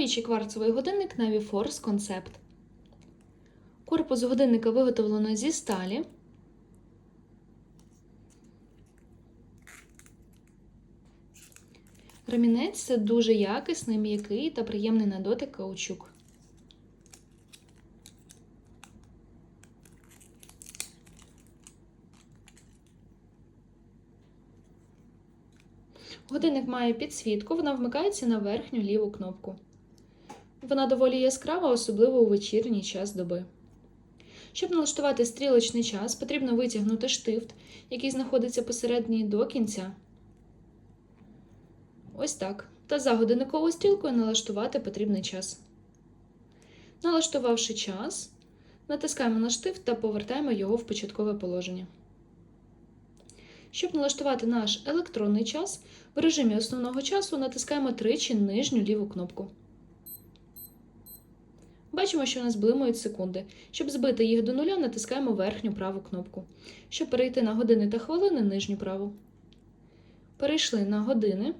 Вічий кварцевий годинник Naviforce Concept. Корпус годинника виготовлено зі сталі. Ремінець це дуже якісний, м'який та приємний на дотик каучук. Годинник має підсвітку, вона вмикається на верхню ліву кнопку. Вона доволі яскрава, особливо у вечірній час доби. Щоб налаштувати стрілочний час, потрібно витягнути штифт, який знаходиться посередині до кінця. Ось так. Та за годинниковою стрілкою налаштувати потрібний час. Налаштувавши час, натискаємо на штифт та повертаємо його в початкове положення. Щоб налаштувати наш електронний час, в режимі основного часу натискаємо тричі нижню ліву кнопку. Бачимо, що у нас блимають секунди. Щоб збити їх до нуля, натискаємо верхню праву кнопку. Щоб перейти на години та хвилини, нижню праву. Перейшли на години.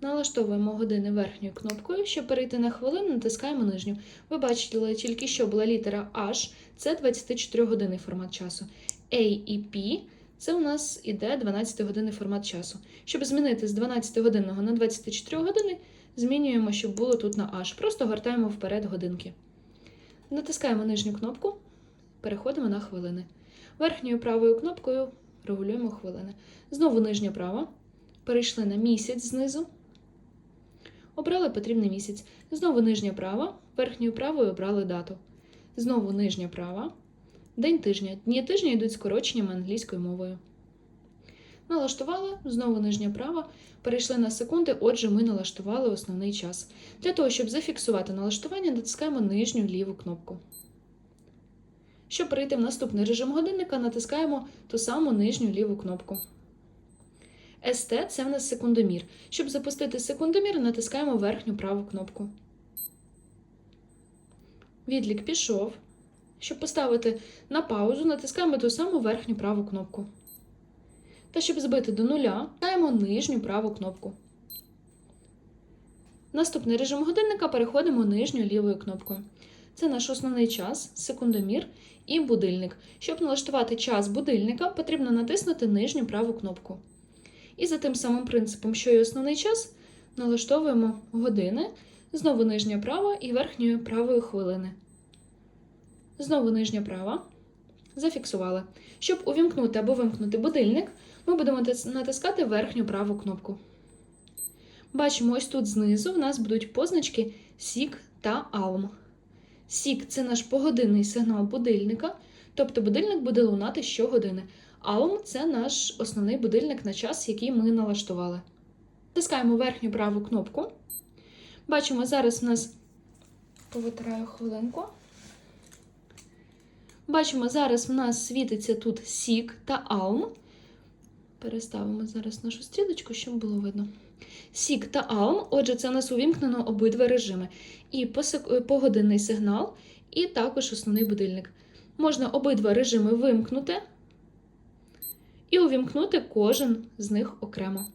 Налаштовуємо години верхньою кнопкою. Щоб перейти на хвилину, натискаємо нижню. Ви бачили, тільки що була літера H, це 24 годинний формат часу. A і P це у нас іде 12 годинний формат часу. Щоб змінити з 12 годинного на 24 години, змінюємо, щоб було тут на H. Просто гортаємо вперед годинки. Натискаємо нижню кнопку, переходимо на хвилини. Верхньою правою кнопкою регулюємо хвилини. Знову нижня права. Перейшли на місяць знизу. Обрали потрібний місяць. Знову нижня права, верхньою правою обрали дату. Знову нижня права. День тижня. Дні тижня йдуть скороченнями англійською мовою. Налаштували, знову нижня права. Перейшли на секунди, отже, ми налаштували основний час. Для того, щоб зафіксувати налаштування, натискаємо нижню ліву кнопку. Щоб перейти в наступний режим годинника, натискаємо ту саму нижню ліву кнопку. СТ це в нас секундомір. Щоб запустити секундомір, натискаємо верхню праву кнопку. Відлік пішов. Щоб поставити на паузу, натискаємо ту саму верхню праву кнопку. Та щоб збити до нуля, натискаємо нижню праву кнопку. Наступний режим годинника переходимо нижньою лівою кнопкою. Це наш основний час, секундомір і будильник. Щоб налаштувати час будильника, потрібно натиснути нижню праву кнопку. І за тим самим принципом, що і основний час, налаштовуємо години, знову нижня права і верхньою правою хвилини. Знову нижня права. Зафіксували. Щоб увімкнути або вимкнути будильник, ми будемо натискати верхню праву кнопку. Бачимо, ось тут знизу в нас будуть позначки Сік та ALM. Сік це наш погодинний сигнал будильника, тобто будильник буде лунати щогодини. ALM це наш основний будильник на час, який ми налаштували. Натискаємо верхню праву кнопку. Бачимо, зараз у нас повитираю хвилинку. Бачимо, зараз в нас світиться тут Сік та Алм. Переставимо зараз нашу стрілочку, щоб було видно. Сік та Алм, отже, це у нас увімкнено обидва режими. І погодинний сигнал, і також основний будильник. Можна обидва режими вимкнути і увімкнути кожен з них окремо.